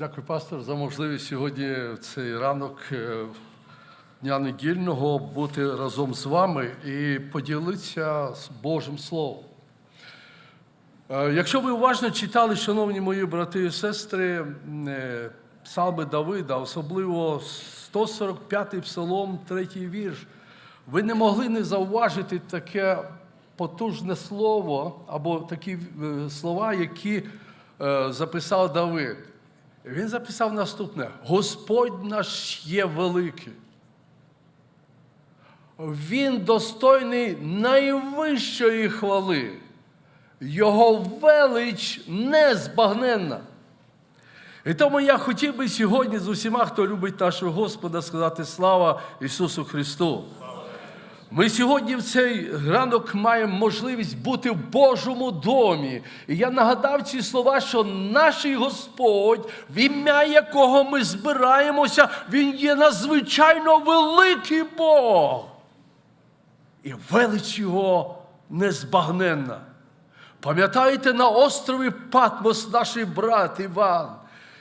Дякую, пастор, за можливість сьогодні в цей ранок е, дня недільного бути разом з вами і поділитися з Божим Словом. Е, Якщо ви уважно читали, шановні мої брати і сестри, е, псалми Давида, особливо 145-й псалом, третій вірш, ви не могли не зауважити таке потужне слово або такі слова, які записав Давид. Він записав наступне: Господь наш є великий. Він достойний найвищої хвали. Його велич незбагненна. І тому я хотів би сьогодні з усіма, хто любить нашого Господа, сказати слава Ісусу Христу. Ми сьогодні в цей ранок маємо можливість бути в Божому домі. І я нагадав ці слова, що наш Господь, в ім'я якого ми збираємося, Він є надзвичайно великий Бог. І велич Його незбагненна. Пам'ятаєте на острові Патмос наш брат Іван,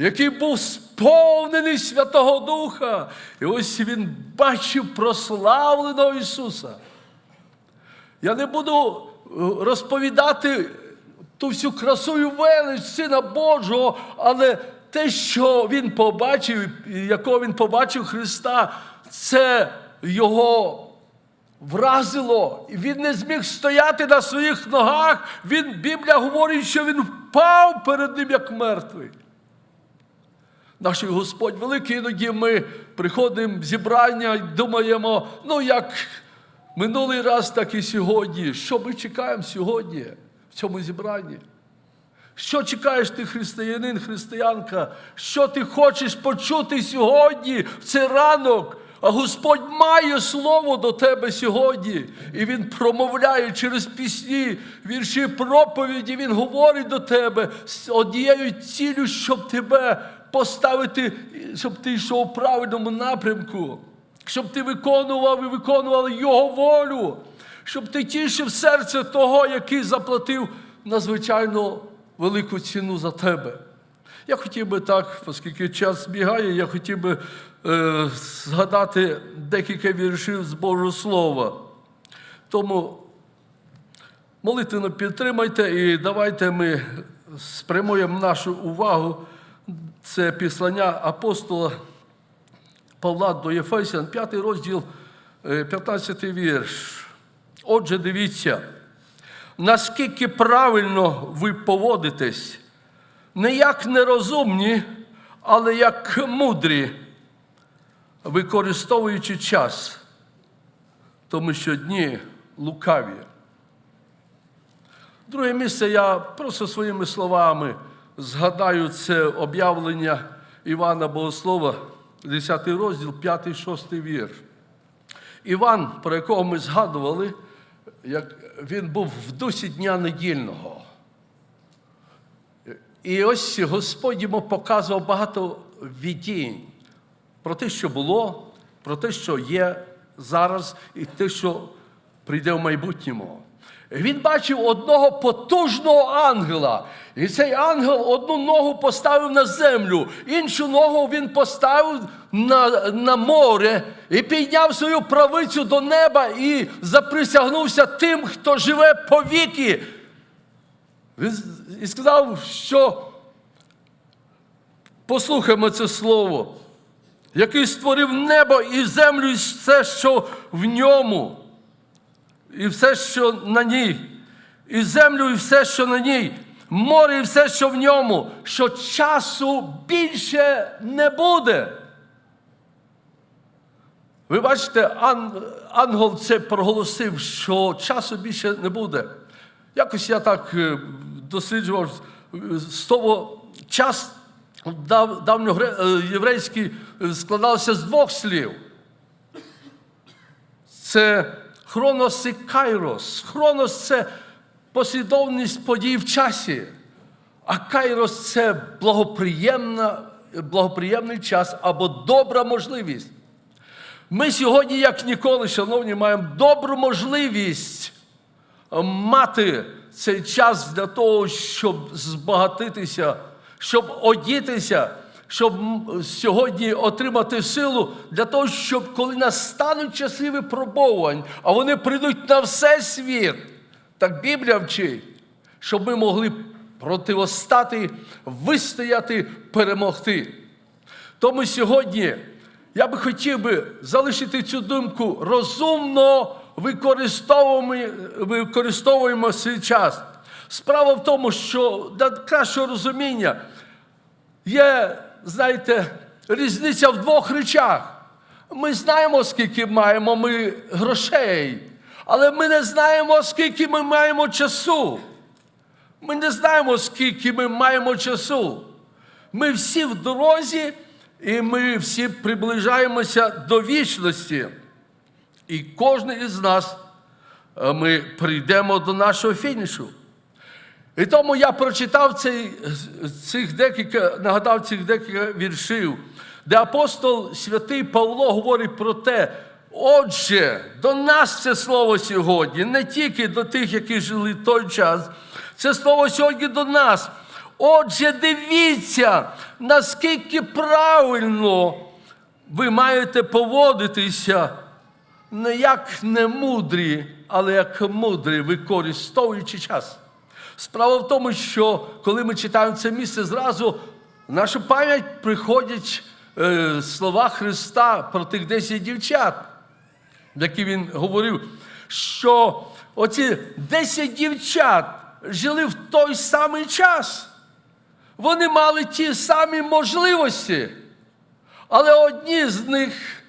який був сповнений Святого Духа. І ось він бачив прославленого Ісуса. Я не буду е, розповідати ту всю красу і велич Сина Божого, але те, що він побачив, якого він побачив Христа, це його вразило. І Він не зміг стояти на своїх ногах. Він, Біблія говорить, що він впав перед ним як мертвий. Наш Господь великий, іноді ми приходимо в зібрання і думаємо, ну як минулий раз, так і сьогодні. Що ми чекаємо сьогодні в цьому зібранні? Що чекаєш ти, християнин, християнка? Що ти хочеш почути сьогодні, в цей ранок? А Господь має слово до тебе сьогодні. І Він промовляє через пісні, вірші проповіді. Він говорить до тебе з однією ціллю, щоб тебе поставити, щоб ти йшов у правильному напрямку, щоб ти виконував і виконував Його волю, щоб ти тішив серце того, який заплатив надзвичайно велику ціну за тебе. Я хотів би так, оскільки час бігає, я хотів би згадати декілька віршів з Божого Слова. Тому молитвенно підтримайте і давайте ми спрямуємо нашу увагу. Це післання апостола Павла до Єфесян, 5 розділ, е, 15 вірш. Отже, дивіться, наскільки правильно ви поводитесь, не як нерозумні, але як мудрі, використовуючи час, тому що дні лукаві. Друге місце я просто своїми словами згадаю це об'явлення Івана Богослова, 10 розділ, 5-6 вірш. Іван, про якого ми згадували, як він був в дусі дня недільного. І ось Господь йому показував багато видінь про те, що було, про те, що є зараз, і те, що прийде в майбутньому. Він бачив одного потужного ангела. І цей ангел одну ногу поставив на землю, іншу ногу він поставив на, на море і підняв свою правицю до неба і заприсягнувся тим, хто живе повіки. Він і сказав, що послухаймо це слово, який створив небо і землю, і все, що в ньому, і все, що на ній, і землю, і все, що на ній, море, і все, що в ньому, що часу більше не буде. Ви бачите, ан- ангел це проголосив, що часу більше не буде. Якось я так е, досліджував е, слово час давньоєврейський е, складався з двох слів. Це хронос і кайрос. Хронос це послідовність подій в часі, а кайрос це благоприємна, благоприємний час або добра можливість. Ми сьогодні, як ніколи, шановні, маємо добру можливість мати цей час для того, щоб збагатитися, щоб одітися, щоб сьогодні отримати силу для того, щоб коли настануть часи випробовувань, а вони прийдуть на все світ, так Біблія вчить, щоб ми могли противостати, вистояти, перемогти. Тому сьогодні я би хотів би залишити цю думку розумно використовуємо, використовуємо свій час. Справа в тому, що для кращого розуміння є, знаєте, різниця в двох речах. Ми знаємо, скільки маємо ми грошей, але ми не знаємо, скільки ми маємо часу. Ми не знаємо, скільки ми маємо часу. Ми всі в дорозі, і ми всі приближаємося до вічності. І кожен із нас е, ми прийдемо до нашого фінішу. І тому я прочитав цей, цих декілька, нагадав цих декілька віршів, де апостол святий Павло говорить про те, отже, до нас це слово сьогодні, не тільки до тих, які жили в той час, це слово сьогодні до нас. Отже, дивіться, наскільки правильно ви маєте поводитися не як не мудрі, але як мудрі, використовуючи час. Справа в тому, що коли ми читаємо це місце, зразу в нашу пам'ять приходять е, слова Христа про тих 10 дівчат, які він говорив, що оці 10 дівчат жили в той самий час. Вони мали ті самі можливості, але одні з них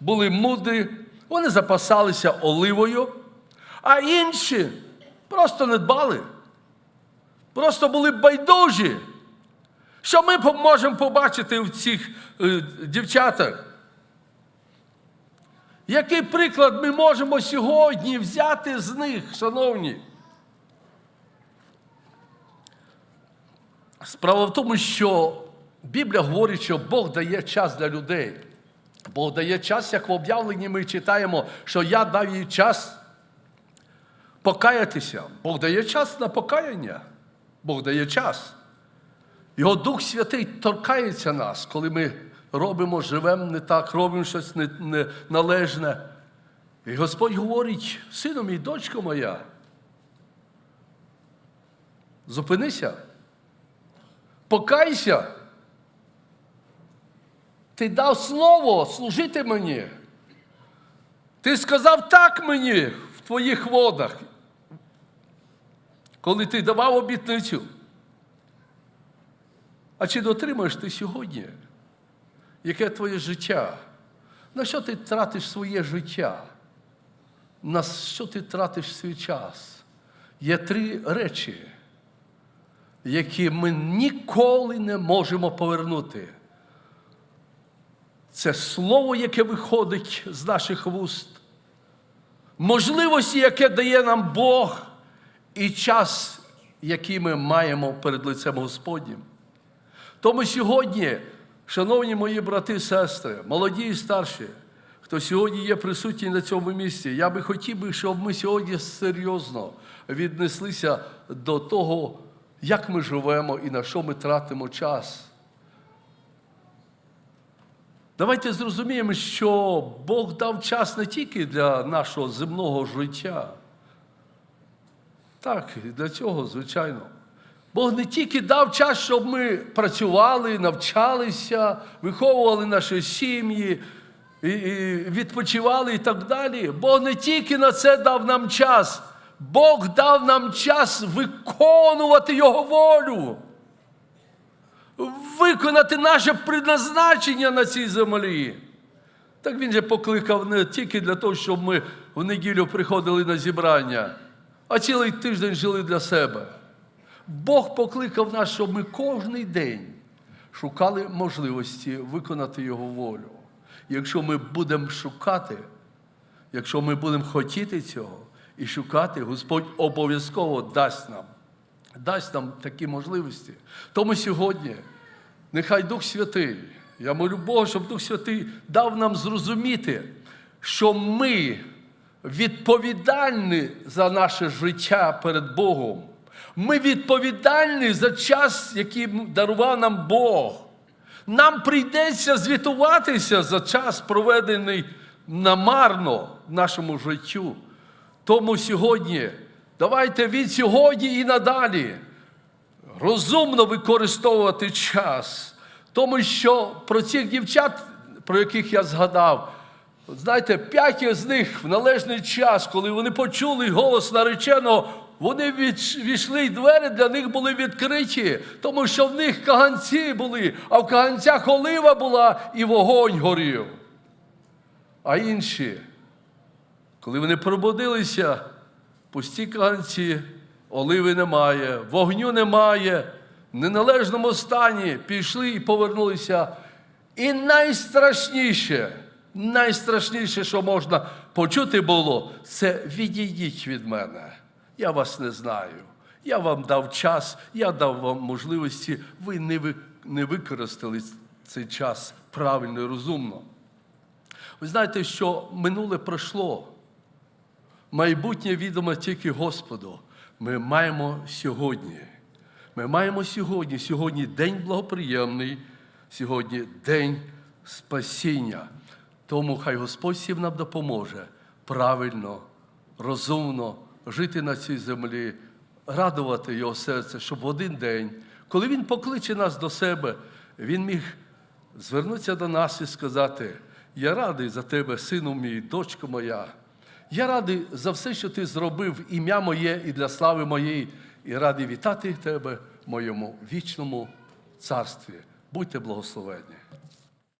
були мудрі, вони запасалися оливою, а інші просто не дбали, просто були байдужі. Що ми можемо побачити в цих е, дівчатах? Який приклад ми можемо сьогодні взяти з них, шановні? Справа в тому, що Біблія говорить, що Бог дає час для людей. Бог дає час, як в об'явленні ми читаємо, що я дав їй час покаятися. Бог дає час на покаяння. Бог дає час. Його Дух Святий торкається нас, коли ми робимо, живемо не так, робимо щось не- не- належне. І Господь говорить, сину мій, дочко моя, зупинися, покайся. Ти дав слово служити мені. Ти сказав так мені в твоїх водах, коли ти давав обітницю. А чи дотримаєш ти сьогодні? Яке твоє життя? На що ти тратиш своє життя? На що ти тратиш свій час? Є три речі, які ми ніколи не можемо повернути. Це слово, яке виходить з наших вуст, можливості, яке дає нам Бог, і час, який ми маємо перед лицем Господнім. Тому сьогодні, шановні мої брати і сестри, молоді і старші, хто сьогодні є присутній на цьому місці, я би хотів би, щоб ми сьогодні серйозно віднеслися до того, як ми живемо і на що ми тратимо час. Давайте зрозуміємо, що Бог дав час не тільки для нашого земного життя. Так, і для цього, звичайно. Бог не тільки дав час, щоб ми працювали, навчалися, виховували наші сім'ї, і, і відпочивали і так далі. Бог не тільки на це дав нам час, Бог дав нам час виконувати Його волю виконати наше предназначення на цій землі. Так він же покликав не тільки для того, щоб ми в неділю приходили на зібрання, а цілий тиждень жили для себе. Бог покликав нас, щоб ми кожен день шукали можливості виконати Його волю. Якщо ми будемо шукати, якщо ми будемо хотіти цього і шукати, Господь обов'язково дасть нам дасть нам такі можливості. Тому сьогодні нехай Дух Святий, я молю Бога, щоб Дух Святий дав нам зрозуміти, що ми відповідальні за наше життя перед Богом. Ми відповідальні за час, який дарував нам Бог. Нам прийдеться звітуватися за час, проведений намарно в нашому життю. Тому сьогодні, давайте від сьогодні і надалі розумно використовувати час. Тому що про цих дівчат, про яких я згадав, от знаєте, п'ять з них в належний час, коли вони почули голос нареченого, вони війшли, і двері для них були відкриті, тому що в них каганці були, а в каганцях олива була і вогонь горів. А інші, коли вони пробудилися, пусті каганці, оливи немає, вогню немає, в неналежному стані пішли і повернулися. І найстрашніше, найстрашніше, що можна почути було, це відійдіть від мене. Я вас не знаю. Я вам дав час, я дав вам можливості, ви не, ви, не використали цей час правильно і розумно. Ви знаєте, що минуле пройшло. Майбутнє відомо тільки Господу. Ми маємо сьогодні. Ми маємо сьогодні. Сьогодні день благоприємний, сьогодні день спасіння. Тому хай Господь всім нам допоможе правильно, розумно жити на цій землі, радувати його серце, щоб в один день, коли Він покличе нас до себе, Він міг звернутися до нас і сказати: Я радий за тебе, сину мій, дочко моя. Я радий за все, що ти зробив ім'я моє і для слави моєї, і радий вітати тебе в моєму вічному царстві. Будьте благословені.